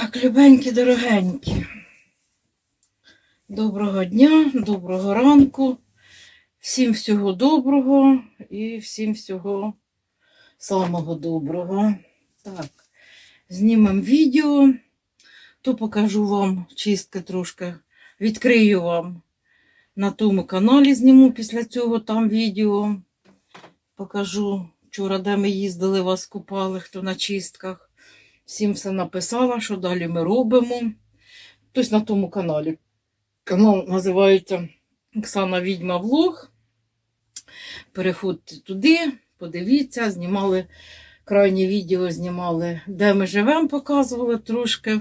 Так, любенькі, дорогенькі. Доброго дня, доброго ранку. Всім всього доброго і всім всього самого доброго. Так, знімемо відео, то покажу вам чистки трошки, відкрию вам на тому каналі, зніму після цього там відео. Покажу вчора, де ми їздили, вас купали, хто на чистках. Всім все написала, що далі ми робимо. Тобто на тому каналі. Канал називається Оксана Відьма Влог. Переходьте туди, подивіться, знімали крайнє відео, знімали, де ми живемо, показували трошки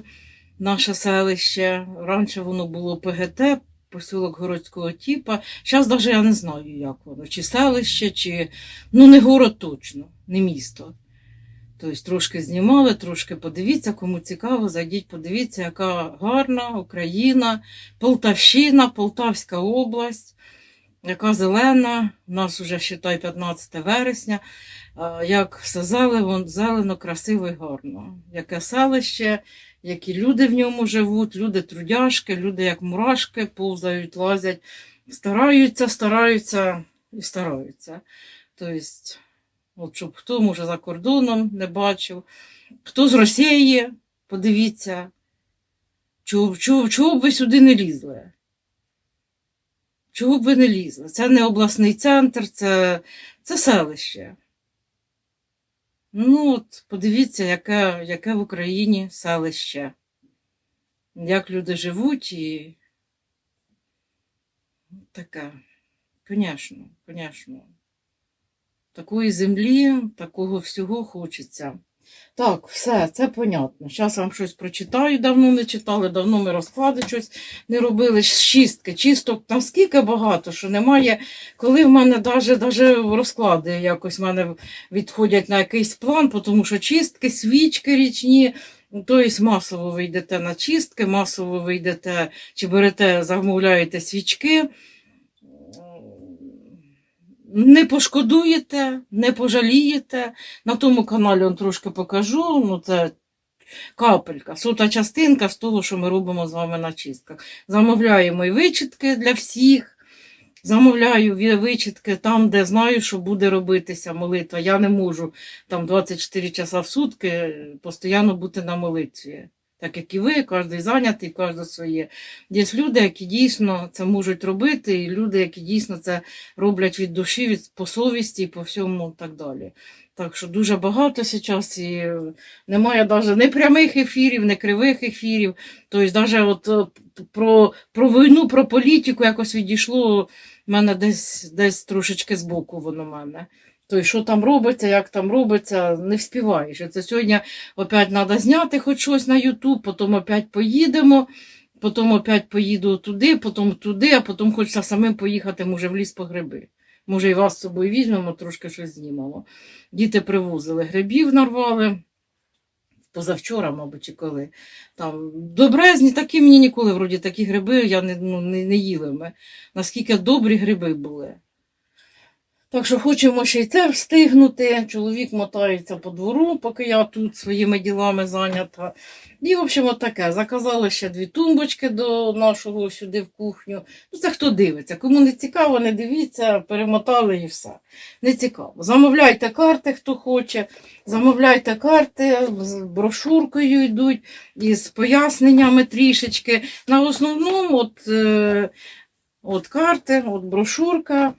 наше селище. Раніше воно було ПГТ, посілок городського типа. Зараз навіть я не знаю, як воно, чи селище, чи ну не город точно, не місто. Тобто трошки знімали, трошки подивіться, кому цікаво, зайдіть, подивіться, яка гарна Україна, Полтавщина, Полтавська область, яка зелена. У нас вже вважай, 15 вересня. Як все зелено, зелено, красиво і гарно. Яке селище, які люди в ньому живуть, люди трудяшки, люди як мурашки, повзають, лазять, стараються, стараються і стараються. Тобто, От щоб хто, може, за кордоном не бачив, хто з Росії, подивіться, чого, чого, чого б ви сюди не лізли? Чого б ви не лізли? Це не обласний центр, це, це селище. Ну, от, подивіться, яке, яке в Україні селище. Як люди живуть і таке. Звісно, звісно. Такої землі, такого всього хочеться. Так, все, це понятно. Зараз вам щось прочитаю, давно не читали, давно ми розклади щось не робили. Шістки, чисток наскільки багато, що немає. Коли в мене навіть, навіть розклади якось в мене відходять на якийсь план, тому що чистки, свічки річні. Тобто масово ви йдете на чистки, масово ви йдете, чи берете, замовляєте свічки не пошкодуєте, не пожалієте. На тому каналі он трошки покажу. Ну, це капелька, сота частинка з того, що ми робимо з вами на чистках. Замовляємо і вичітки для всіх. Замовляю вичітки там, де знаю, що буде робитися молитва. Я не можу там 24 часа в сутки постійно бути на молитві. Так як і ви, кожен зайнятий, кожен своє. Є люди, які дійсно це можуть робити, і люди, які дійсно це роблять від душі, від по совісті і по всьому так далі. Так що дуже багато зараз і е, немає навіть не прямих ефірів, не кривих ефірів. Тобто, навіть от е, про, про війну, про політику якось відійшло в мене десь, десь трошечки збоку воно мене. Тобто, що там робиться, як там робиться, не вспіваєш. Це сьогодні опять треба зняти хоч щось на Ютуб, потім опять поїдемо, потім опять поїду туди, потім туди, а потім хочеться самим поїхати, може, в ліс по гриби. Може, і вас з собою візьмемо, трошки щось знімемо. Діти привозили грибів, нарвали. Позавчора, мабуть, чи коли. Там, до березні такі мені ніколи, вроді, такі гриби я не, ну, не, не їли ми. Наскільки добрі гриби були. Так що хочемо ще й це встигнути. Чоловік мотається по двору, поки я тут своїми ділами зайнята. І, в общем, от таке. Заказали ще дві тумбочки до нашого сюди в кухню. Ну, це хто дивиться. Кому не цікаво, не дивіться, перемотали і все. Не цікаво. Замовляйте карти, хто хоче. Замовляйте карти, з брошуркою йдуть, із поясненнями трішечки. На основному, от, е, от карти, от брошурка.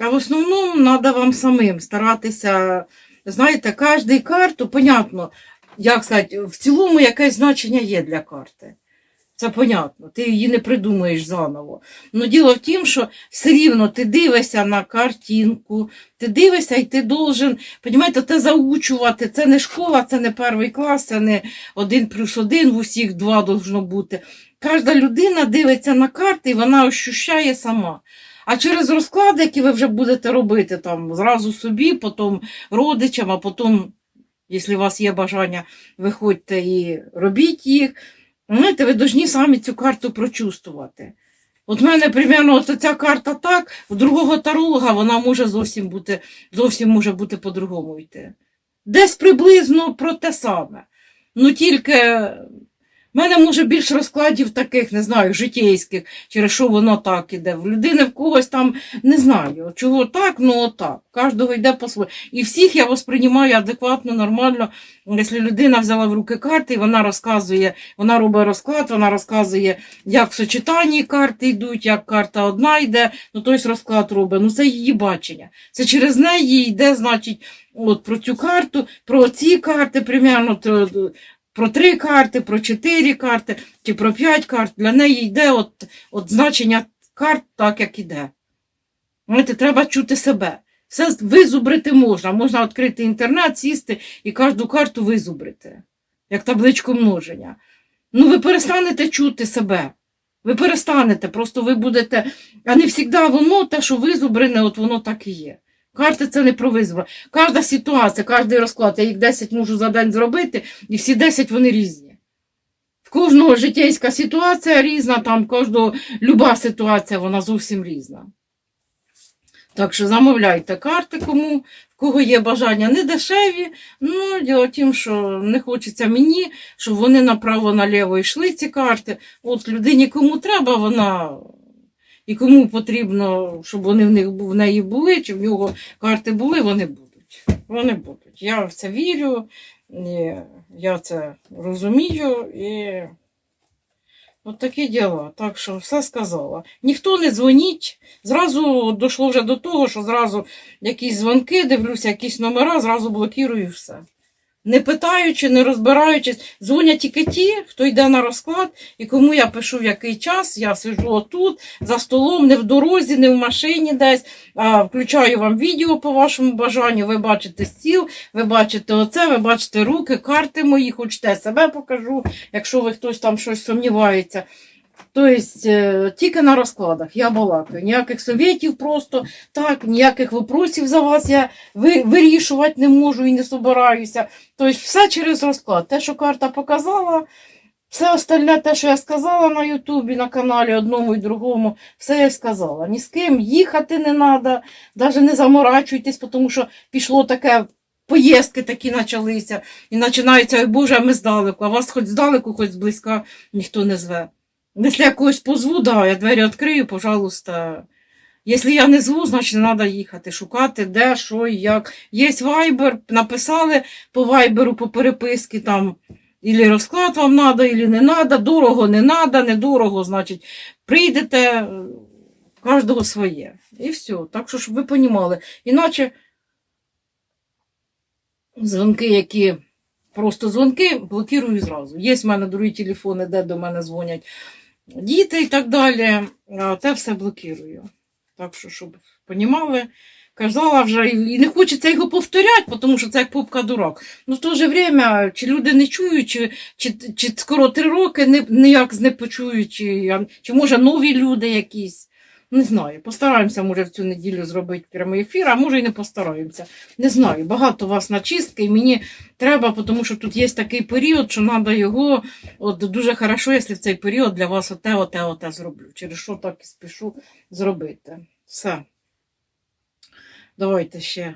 А в основному треба вам самим старатися, знаєте, кожну карту, понятно, як сказати, в цілому якесь значення є для карти. Це понятно, ти її не придумаєш заново. Ну діло в тім, що все рівно ти дивишся на картинку, ти дивишся і ти должен, понімаєте, те заучувати. Це не школа, це не перший клас, це не один плюс один, в усіх два должно бути. Кожна людина дивиться на карти і вона ощущає сама. А через розклади, які ви вже будете робити там зразу собі, потім родичам, а потім, якщо у вас є бажання, виходьте і робіть їх. Знаєте, ви повинні самі цю карту прочувствувати. От в мене, примерно, от ця карта так, у другого таролога вона може зовсім бути, зовсім може бути по-другому йти. Десь приблизно про те саме. Ну тільки У мене може більш розкладів таких, не знаю, житейських, через що воно так іде. В людини в когось там не знаю, чого так, ну отак. Кожного йде по своєму. І всіх я восприймаю адекватно, нормально. Якщо людина взяла в руки карти, і вона розказує, вона робить розклад, вона розказує, як в сочетанні карти йдуть, як карта одна йде, ну тобто розклад робить. Ну це її бачення. Це через неї йде, значить, от про цю карту, про ці карти, примерно. Про три карти, про чотири карти чи про п'ять карт. Для неї йде от, от значення карт так, як іде. Знаєте, треба чути себе. Все визубрити можна. Можна відкрити інтернет, сісти і кожну карту визубрити, як табличку множення. Ну, ви перестанете чути себе. Ви перестанете, просто ви будете. А не завжди воно, те, що визубрене, от воно так і є. Карти це не про визубрення. Кожна ситуація, кожен розклад, я їх 10 можу за день зробити, і всі 10 вони різні. В кожного життєйська ситуація різна, там кожного люба ситуація, вона зовсім різна. Так що замовляйте карти кому, в кого є бажання не дешеві. Ну, діло в тім, що не хочеться мені, щоб вони направо-наліво йшли ці карти. От людині кому треба, вона. І кому потрібно, щоб вони в них в неї були, чи в нього карти були, вони будуть. Вони будуть. Я в це вірю, я це розумію і от такі діла. Так що все сказала. Ніхто не дзвоніть. Зразу дійшло вже до того, що зразу якісь дзвонки, дивлюся, якісь номера, зразу блокірую все. Не питаючи, не розбираючись, дзвонять тільки ті, хто йде на розклад, і кому я пишу в який час, я сиджу отут, за столом, не в дорозі, не в машині десь, а включаю вам відео по вашому бажанню, ви бачите стіл, ви бачите оце, ви бачите руки, карти мої, хочете себе покажу, якщо ви хтось там щось сумнівається. Тобто тільки на розкладах я балакаю. Ніяких совєтів просто так, ніяких вопросів за вас я вирішувати не можу і не собираюся. Тобто все через розклад. Те, що карта показала, все остальне, те, що я сказала на Ютубі, на каналі одному і другому, все я сказала. Ні з ким їхати не треба, навіть не заморачуйтесь, тому що пішло таке. Поїздки такі почалися, і починається, ой Боже, а ми здалеку, а вас хоч здалеку, хоч зблизька ніхто не зве. Якщо я когось позву, да, я двері відкрию, пожалуйста. Якщо я не зву, значить не треба їхати, шукати, де, що і як. Є вайбер, написали по вайберу, по переписці там. Ілі розклад вам треба, ілі не треба, дорого не треба, недорого, значить, прийдете, е, кожного своє. І все. Так що, щоб ви розуміли. Іначе дзвонки, які просто дзвонки, блокирую зразу. Є в мене другі телефони, де до мене дзвонять діти і так далі. Те все блокирую. Так що, щоб понімали, казала вже, і не хочеться його повторяти, тому що це як попка дурак. Ну в то же время, чи люди не чують, чи, чи, чи скоро три роки не, ніяк не почують, чи, чи може нові люди якісь. Не знаю, постараємося, може, в цю неділю зробити прямий ефір, а може і не постараємося. Не знаю, багато у вас на чистки, і мені треба, тому що тут є такий період, що треба його. От дуже хорошо, якщо в цей період для вас оте, оте, оте зроблю. Через що так і спішу зробити. Все. Давайте ще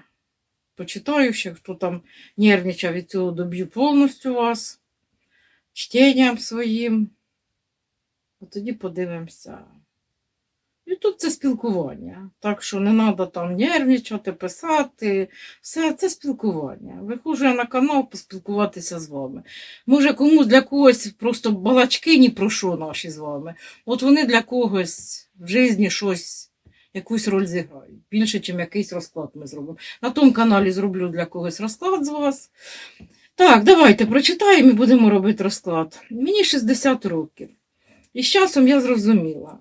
почитаю, ще хто там нервничав від цього доб'ю повністю вас чтенням своїм. От тоді подивимося. І тут це спілкування. Так що не треба там нервничати, писати. Все це спілкування. Виходжу я на канал поспілкуватися з вами. Може, комусь для когось просто балачки ні про що наші з вами. От вони для когось в житті щось, якусь роль зіграють. Більше, ніж якийсь розклад ми зробимо. На тому каналі зроблю для когось розклад з вас. Так, давайте прочитаємо і будемо робити розклад. Мені 60 років. І з часом я зрозуміла.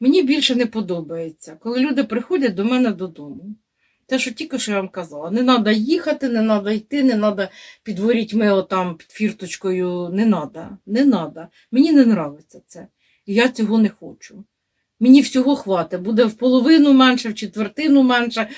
Мені більше не подобається, коли люди приходять до мене додому. Те, що тільки що я вам казала, не треба їхати, не треба йти, не треба під ворітьми отам під фірточкою. Не треба, не треба. Мені не подобається це. Я цього не хочу. Мені всього хватить. Буде в половину менше, в четвертину менше.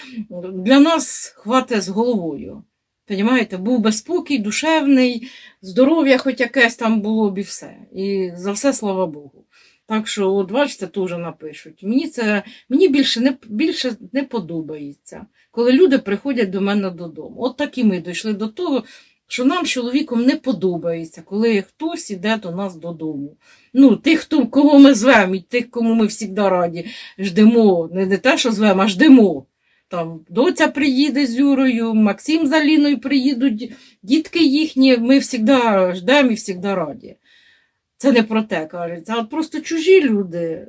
Для нас хватить з головою. Понімаєте, був би спокій, душевний, здоров'я хоч якесь там було б і все. І за все слава Богу. Так що, от бачите, теж напишуть. Мені це мені більше не більше не подобається, коли люди приходять до мене додому. От так і ми дійшли до того, що нам чоловіком не подобається, коли хтось іде до нас додому. Ну, тих, хто, кого ми звемо, і тих, кому ми завжди раді, ждемо, не, не те, що звемо, а ждемо. Там доця приїде з Юрою, Максим з Аліною приїдуть, дітки їхні, ми завжди ждемо і завжди раді. Це не про те кажеться, а просто чужі люди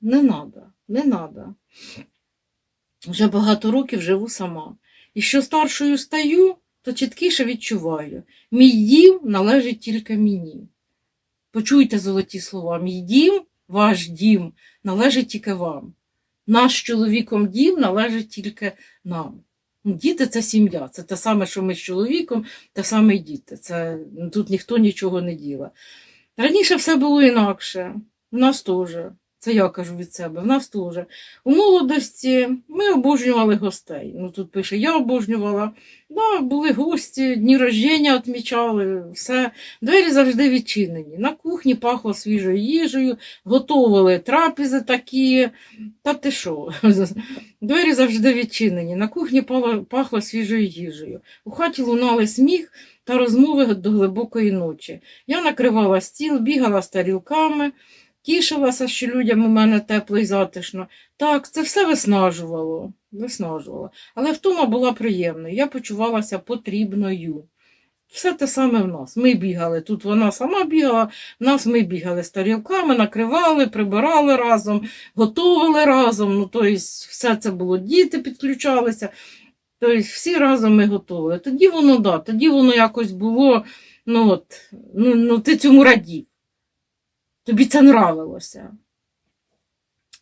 не треба, не треба. Вже багато років живу сама. І що старшою стаю, то чіткіше відчуваю. Мій дім належить тільки мені. Почуйте золоті слова. Мій дім, ваш дім належить тільки вам. Наш чоловіком дім належить тільки нам. Ну, Діти це сім'я, це те саме, що ми з чоловіком, те саме й діти. Це, тут ніхто нічого не діла. Раніше все було інакше. в нас теж. Це я кажу від себе, в нас теж. У молодості ми обожнювали гостей. Ну тут пише, я обожнювала. Да, були гості, дні рождення відмічали, все. Двері завжди відчинені. На кухні пахло свіжою їжею, готували трапези такі. Та ти що? Двері завжди відчинені. На кухні пахло свіжою їжею. У хаті лунали сміх та розмови до глибокої ночі. Я накривала стіл, бігала з тарілками. Тішилася, що людям у мене тепло і затишно. Так, це все виснажувало, виснажувало. Але втома була приємною, я почувалася потрібною. Все те саме в нас. Ми бігали. Тут вона сама бігала, в нас ми бігали з тарілками, накривали, прибирали разом, готували разом. Ну, тобто, все це було, діти підключалися. Тобто, всі разом ми готували. Тоді воно, да, тоді воно якось було, ну, от, ну, ну ти цьому радів. Тобі це нравилося.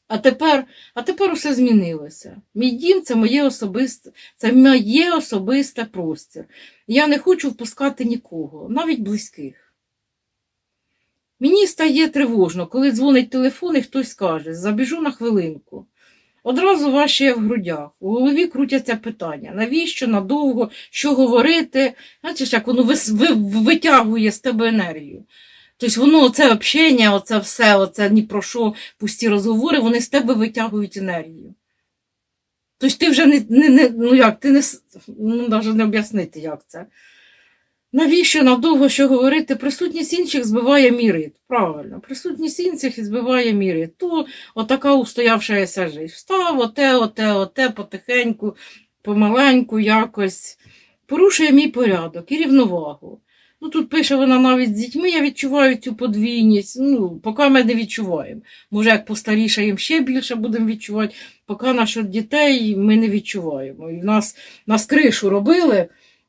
А тепер, а тепер усе змінилося. Мій дім це моє особисте, це моє особисте простір. Я не хочу впускати нікого, навіть близьких. Мені стає тривожно, коли дзвонить телефон і хтось скаже, забіжу на хвилинку. Одразу важче в грудях, у голові крутяться питання, навіщо, надовго, що говорити, бачиш, як воно витягує з тебе енергію. Тобто воно, оце общення, оце все, оце ні про що пусті розговори, вони з тебе витягують енергію. Тобто ти вже не, не, не ну як, ти не, ну, навіть не об'яснити, як це. Навіщо надовго що говорити? Присутність інших збиває мій ритм. Правильно, присутність інших збиває мій ритм. То отака устоявшаяся жизнь. Встав, оте, оте, оте, потихеньку, помаленьку якось. Порушує мій порядок і рівновагу. Ну, тут пише вона навіть з дітьми, я відчуваю цю подвійність. Ну, поки ми не відчуваємо. Може, як постарішаємо, ще більше будемо відчувати, поки наших дітей ми не відчуваємо. І в нас, нас кришу робили.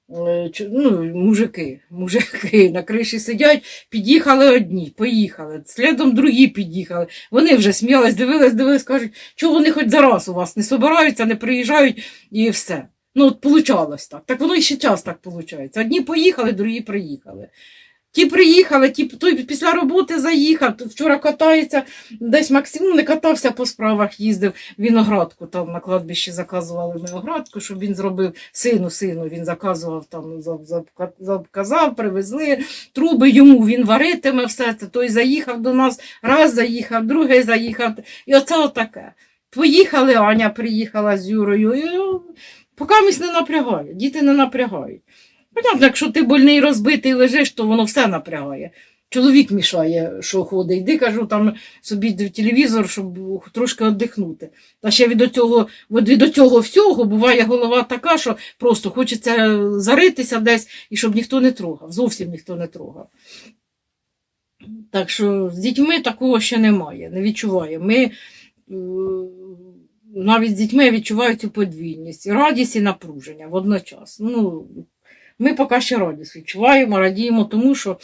е, Ну, мужики, мужики на криші сидять, під'їхали одні, поїхали, слідом другі під'їхали. Вони вже сміялись, дивились, дивились, кажуть, що вони хоч зараз у вас не собираються, не приїжджають і все. Ну, от получалось так. Так воно і ще час так виходить. Одні поїхали, другі приїхали. Ті приїхали, ті той після роботи заїхав. Вчора катається, десь Максим ну, не катався по справах, їздив виноградку. Там на кладбищі заказували виноградку, щоб він зробив сину, сину. Він заказував там, за- за- заказав, привезли труби йому, він варитиме все це. Той заїхав до нас, раз заїхав, другий заїхав. І оце отаке. Поїхали, Аня приїхала з Юрою. Ну, поки місь не напрягає, діти не напрягають. Понятно, якщо ти больний розбитий лежиш, то воно все напрягає. Чоловік мішає, що ходить. Йди, кажу, там собі в телевізор, щоб трошки віддихнути. Та ще від цього, від цього всього буває голова така, що просто хочеться заритися десь і щоб ніхто не трогав. Зовсім ніхто не трогав. Так що з дітьми такого ще немає, не відчуває. Ми е, навіть з дітьми я відчуваю цю подвійність, радість і напруження водночас. Ну, ми поки ще радість відчуваємо, радіємо тому, що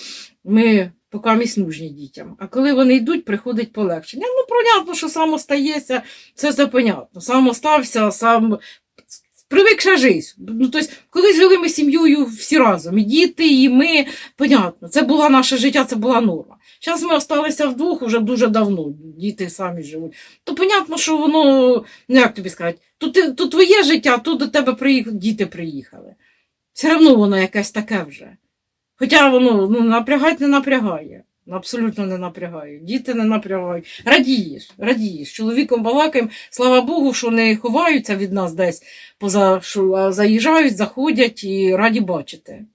ми поки місь дітям. А коли вони йдуть, приходить полегшення. Ну, понятно, що сам остається, це все понятно. Сам остався, сам привикша життя. Ну, тобто, коли жили ми сім'єю всі разом, і діти, і ми, понятно, це була наше життя, це була норма. Зараз ми залишилися вдвох уже дуже давно, діти самі живуть. То понятно, що воно, ну як тобі сказати, то, ти, твоє життя, то до тебе приїх... діти приїхали. Все одно воно якесь таке вже. Хоча воно ну, напрягати не напрягає. Абсолютно не напрягає. Діти не напрягають. Радієш, радієш. Чоловіком балакаємо, слава Богу, що не ховаються від нас десь, поза, що, а заїжджають, заходять і раді бачити.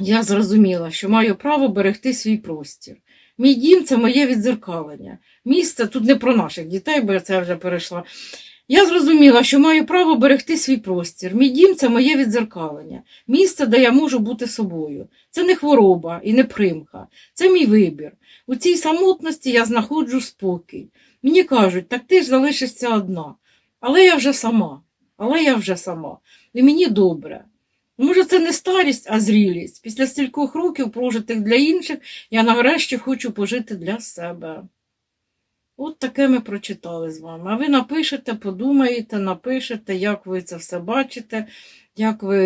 я зрозуміла, що маю право берегти свій простір. Мій дім це моє відзеркалення. Місце тут не про наших дітей, бо я це вже перейшла. Я зрозуміла, що маю право берегти свій простір. Мій дім це моє відзеркалення. Місце, де я можу бути собою. Це не хвороба і не примха. Це мій вибір. У цій самотності я знаходжу спокій. Мені кажуть, так ти ж залишишся одна. Але я вже сама. Але я вже сама. І мені добре. Може, це не старість, а зрілість. Після стількох років, прожитих для інших, я нарешті хочу пожити для себе. От таке ми прочитали з вами. А ви напишете, подумаєте, напишете, як ви це все бачите, як ви,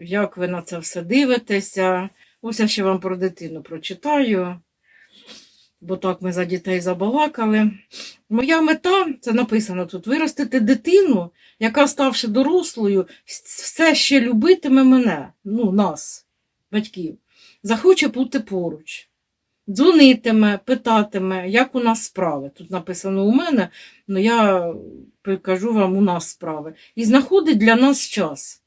як ви на це все дивитеся. Ось я ще вам про дитину прочитаю, бо так ми за дітей забалакали. Моя мета, це написано тут, виростити дитину, яка, ставши дорослою, все ще любитиме мене, ну, нас, батьків, захоче бути поруч. Дзвонитиме, питатиме, як у нас справи. Тут написано у мене, але я кажу вам, у нас справи. І знаходить для нас час.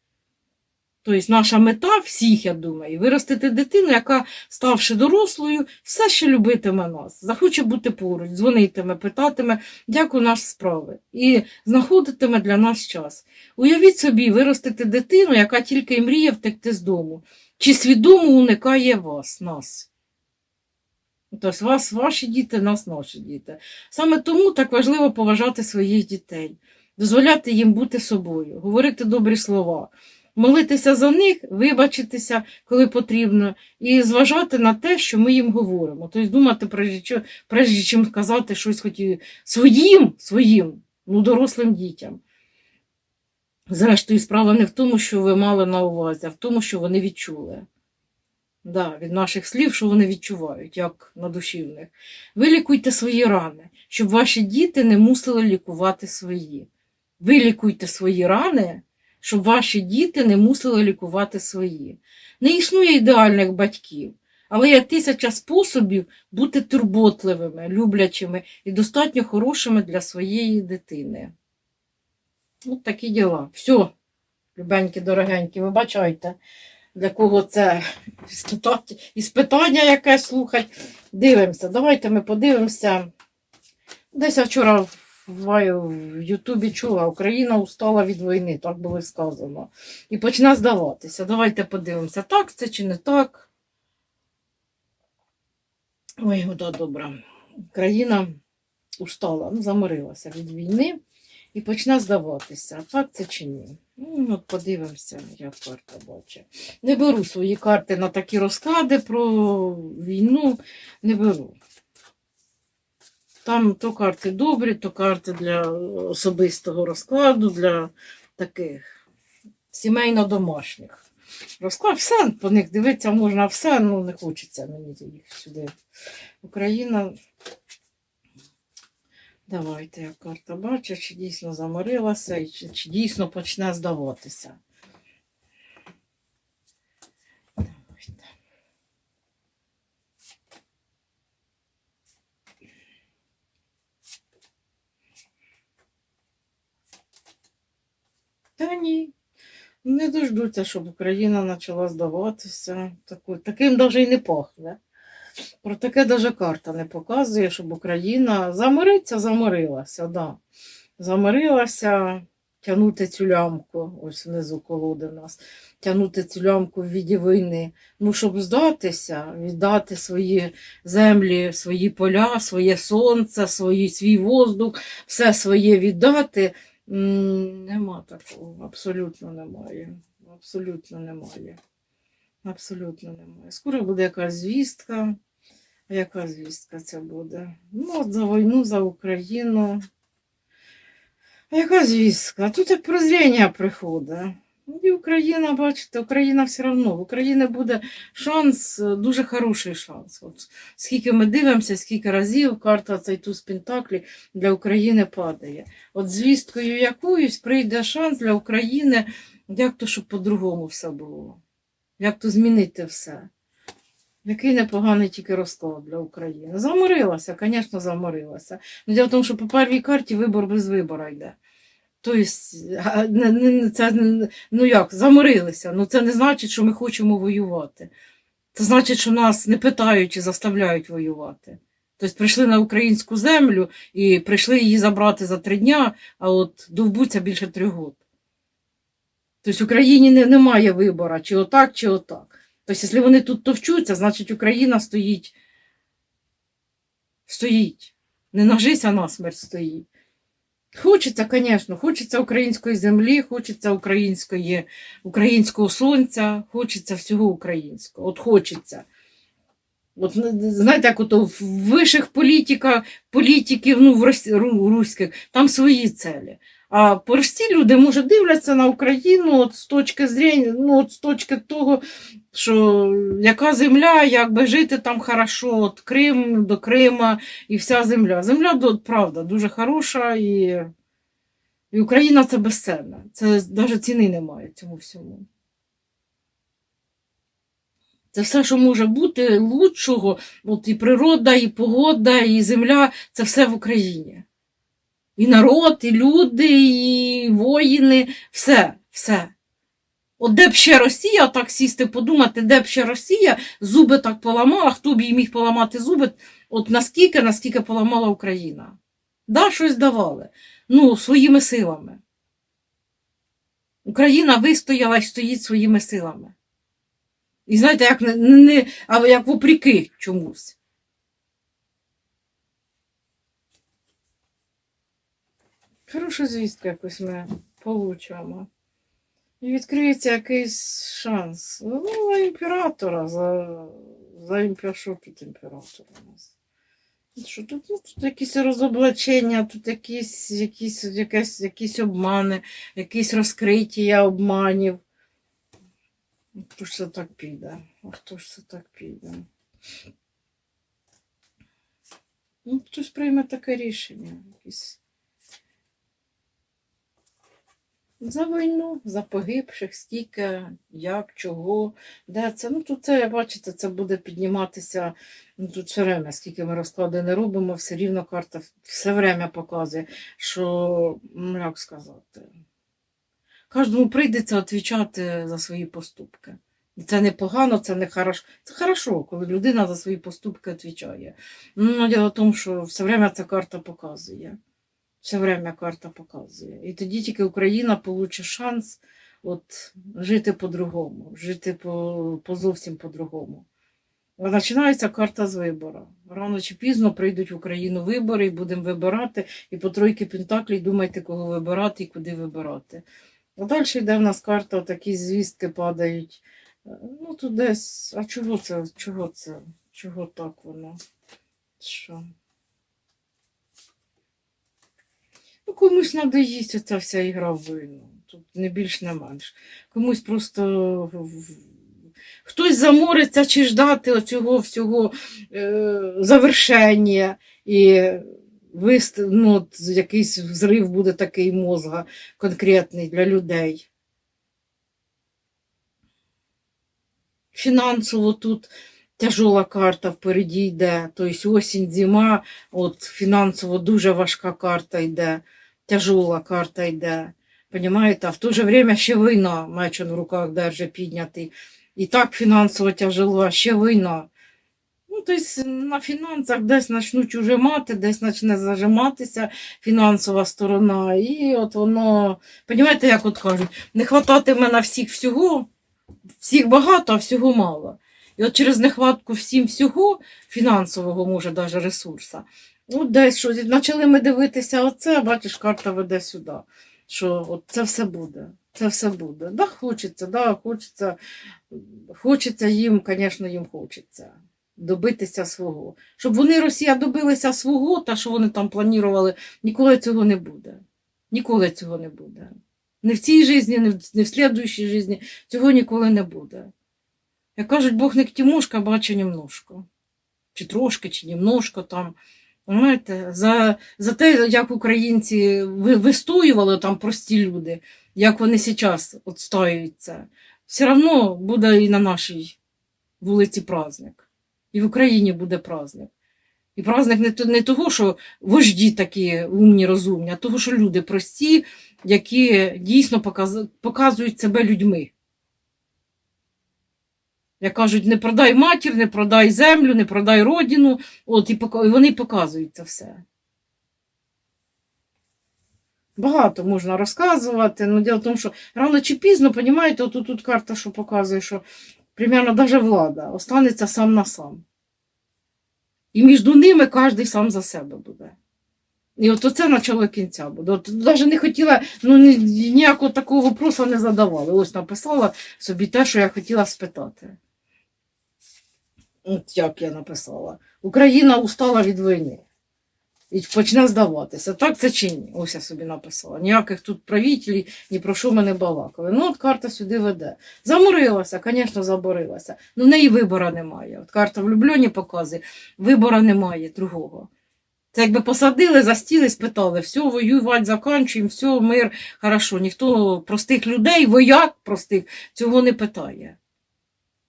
Тобто наша мета всіх, я думаю, виростити дитину, яка, ставши дорослою, все ще любитиме нас, захоче бути поруч, дзвонитиме, питатиме, як у нас справи, і знаходитиме для нас час. Уявіть собі, виростити дитину, яка тільки й мріє втекти з дому, чи свідомо уникає вас, нас. Тобто вас ваші діти, нас наші діти. Саме тому так важливо поважати своїх дітей, дозволяти їм бути собою, говорити добрі слова, молитися за них, вибачитися, коли потрібно, і зважати на те, що ми їм говоримо. Тобто думати, прежде прежде чим щось хотів своїм, своїм, ну, дорослим дітям. Зрештою, справа не в тому, що ви мали на увазі, а в тому, що вони відчули. Да, від наших слів, що вони відчувають, як на душі в них. Ви лікуйте свої рани, щоб ваші діти не мусили лікувати свої. Ви лікуйте свої рани, щоб ваші діти не мусили лікувати свої. Не існує ідеальних батьків, але є тисяча способів бути турботливими, люблячими і достатньо хорошими для своєї дитини. От такі діла. Все, любенькі, дорогенькі, вибачайте для кого це іспитання, якесь слухать. Дивимося. Давайте ми подивимося. Десь я вчора в Ютубі чула, Україна устала від війни, так було сказано. І почне здаватися. Давайте подивимося, так це чи не так. Ой, вода добра. Україна устала, ну, заморилася від війни і почне здаватися. Так це чи ні? Ну, подивимося, як карта бачить. Не беру свої карти на такі розклади про війну, не беру. Там то карти добрі, то карти для особистого розкладу, для таких сімейно-домашніх. Розклад, все по них дивитися можна все, ну не хочеться мені їх сюди. Україна. Давайте, як карта бачить, чи дійсно заморилася, і чи, чи дійсно почне здаватися. Давайте. Та ні. Не дождуться, щоб Україна почала здаватися. Таку- Таким навіть і не пахне. Про таке даже карта не показує, щоб Україна замириться, замирилася, да. Замирилася, тягнути цю лямку, ось внизу колоди нас, тягнути цю лямку в віді війни. Ну, щоб здатися, віддати свої землі, свої поля, своє сонце, свої, свій воздух, все своє віддати. Нема такого, абсолютно немає. Абсолютно немає. Абсолютно немає. Скоро буде якась звістка. Яка звістка це буде? Ну, за війну, за Україну. Яка звістка? Тут прозріння приходить. І Україна, бачите, Україна все одно. В Україні буде шанс, дуже хороший шанс. От скільки ми дивимося, скільки разів карта цей туз Пентаклі для України падає. От звісткою якоюсь прийде шанс для України, як то, щоб по-другому все було. Як то змінити все. Який непоганий тільки розклад для України. Заморилася, звісно, заморилася. Ну, діло в тому, що по першій карті вибор без вибору йде. Тобто, це, ну як, заморилися. Ну це не значить, що ми хочемо воювати. Це значить, що нас не питають і заставляють воювати. Тобто прийшли на українську землю і прийшли її забрати за три дня, а от довбуться більше трьох років. Тобто в Україні не, немає вибору, чи отак, чи отак. Тобто, якщо вони тут товчуться, значить Україна стоїть. Стоїть. Не на жизнь, а на смерть стоїть. Хочеться, звісно, хочеться української землі, хочеться української, українського сонця, хочеться всього українського. От хочеться. От, ну, знаєте, як ото в вищих політика, політиків, ну, в руських, там свої цілі. А прості люди, може, дивляться на Україну от з точки зрення, ну, от з точки того, що яка земля, як би жити там хорошо, от Крим до Крима і вся земля. Земля, правда, дуже хороша, і, і Україна це безцінна. Це навіть ціни немає цьому всьому. Це все, що може бути лучшого, от і природа, і погода, і земля це все в Україні. І народ, і люди, і воїни, все, все. От де б ще Росія, так сісти, подумати, де б ще Росія зуби так поламала, хто б їй міг поламати зуби, от наскільки, наскільки поламала Україна. Да, щось давали. Ну, своїми силами. Україна вистояла і стоїть своїми силами. І знаєте, як не, не а як вопреки чомусь. Хорошу звістку якось ми получимо. І відкриється якийсь шанс. Ну, за імператора, за, за імпер... що тут імператор у нас? Що тут, ну, тут якісь розоблачення, тут якісь, якісь, якісь, якісь обмани, якісь розкриття обманів. Хто ж це так піде? А хто ж це так піде? Ну, хтось прийме таке рішення. Якісь. За війну, за погибших, стільки, як, чого, де це. Ну, тут це, бачите, це буде підніматися ну, тут все время, скільки ми розклади не робимо, все рівно карта все время показує, що, ну як сказати, кожному прийдеться відповідати за свої поступки. І це не погано, це не хорошо. Це хорошо, коли людина за свої поступки відповідає. Ну, діло в тому, що все время ця карта показує. Все время карта показує. І тоді тільки Україна получить шанс от, жити по-другому, жити по, по зовсім по-другому. Починається карта з вибору. Рано чи пізно прийдуть в Україну вибори і будемо вибирати. І по тройки Пентаклей думайте, кого вибирати і куди вибирати. А далі йде в нас карта, такі звістки падають. Е, Ну, тут десь. А чого це? Чого це? Чого так воно? Що? Ну, комусь надоїсть оця вся ігра в війну. Тут не більш, не менш. Комусь просто хтось замориться чи ждати оцього всього е, завершення і вист... ну, якийсь взрив буде такий мозга конкретний для людей. Фінансово тут тяжола карта впереді йде, тобто осінь, зима, от фінансово дуже важка карта йде, тяжола карта йде. Понимаєте? А в то же время ще війна, меч в руках держить піднятий. І так фінансово тяжело, а ще війна. Ну, тобто на фінансах десь почнуть уже мати, десь почне зажиматися фінансова сторона. І от воно, розумієте, як от кажуть, не хвататиме на всіх всього, всіх багато, а всього мало. І от через нехватку всім всього фінансового, може, навіть ресурсу, ну, десь щось. Почали ми дивитися оце, а бачиш, карта веде сюди. Що от це все буде. Це все буде. Да, хочеться, да, хочеться, хочеться їм, звісно, їм хочеться добитися свого. Щоб вони, Росія, добилися свого, та що вони там планували, ніколи цього не буде. Ніколи цього не буде. Не в цій житті, не в, не в слідуючій житті цього ніколи не буде. Як кажуть, Бог не ктімушка, бачу немножко. Чи трошки, чи немножко там. Знаєте, за, за те, як українці вистоювали там прості люди, як вони зараз відстоюються, все одно буде і на нашій вулиці праздник. І в Україні буде праздник. І праздник не, не того, що вожді такі умні, розумні, а того, що люди прості, які дійсно показують себе людьми. Як кажуть, не продай матір, не продай землю, не продай родину. От, і вони показують це все. Багато можна розказувати. Ну, діло в тому, що рано чи пізно, розумієте, от тут карта, що показує, що примерно навіть влада останеться сам на сам. І між ними кожен сам за себе буде. І от це начало кінця буде. От навіть не хотіла, ну ні- ніякого такого вопросу не задавали. Ось написала собі те, що я хотіла спитати. От як я написала. Україна устала від війни. І почне здаватися. Так це чи ні? Ось я собі написала. Ніяких тут правителів, ні про що мене балакали. Ну, от карта сюди веде. Заморилася, звісно, заборилася. Ну, в неї вибора немає. От карта влюблені показує, вибора немає другого. Це якби посадили, за стіл і спитали, все, воювати заканчуємо, все, мир, хорошо. Ніхто простих людей, вояк простих, цього не питає.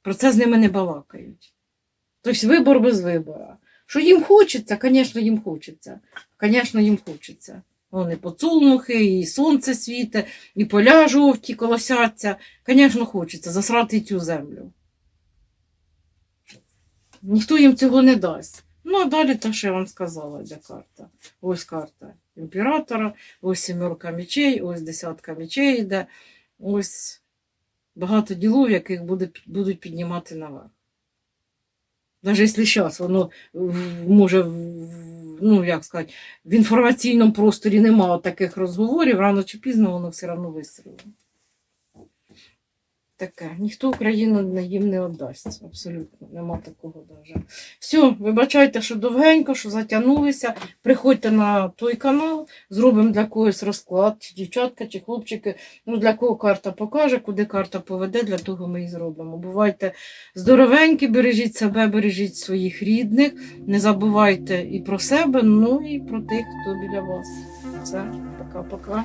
Про це з ними не балакають. Тобто вибор без вибора. Що їм хочеться, звісно, їм хочеться. Звісно, їм хочеться. Вони поцілунки, і сонце світе, і поля жовті колосяться. Звісно, хочеться засрати цю землю. Ніхто їм цього не дасть. Ну, а далі те, що я вам сказала, де карта. Ось карта імператора, ось сімерка мечей, ось десятка мечей йде, ось багато ділов, яких будуть піднімати наверх. Навіть якщо зараз воно може, ну як сказати, в інформаційному просторі немає таких розговорів, рано чи пізно воно все одно вистрілить. Таке. Ніхто Україну їм не віддасть. Абсолютно. Нема такого навіть. Все, вибачайте, що довгенько, що затягнулися. Приходьте на той канал, зробимо для когось розклад, чи дівчатка, чи хлопчики. Ну, для кого карта покаже, куди карта поведе, для того ми і зробимо. Бувайте здоровенькі, бережіть себе, бережіть своїх рідних. Не забувайте і про себе, ну і про тих, хто біля вас. Все, пока-пока.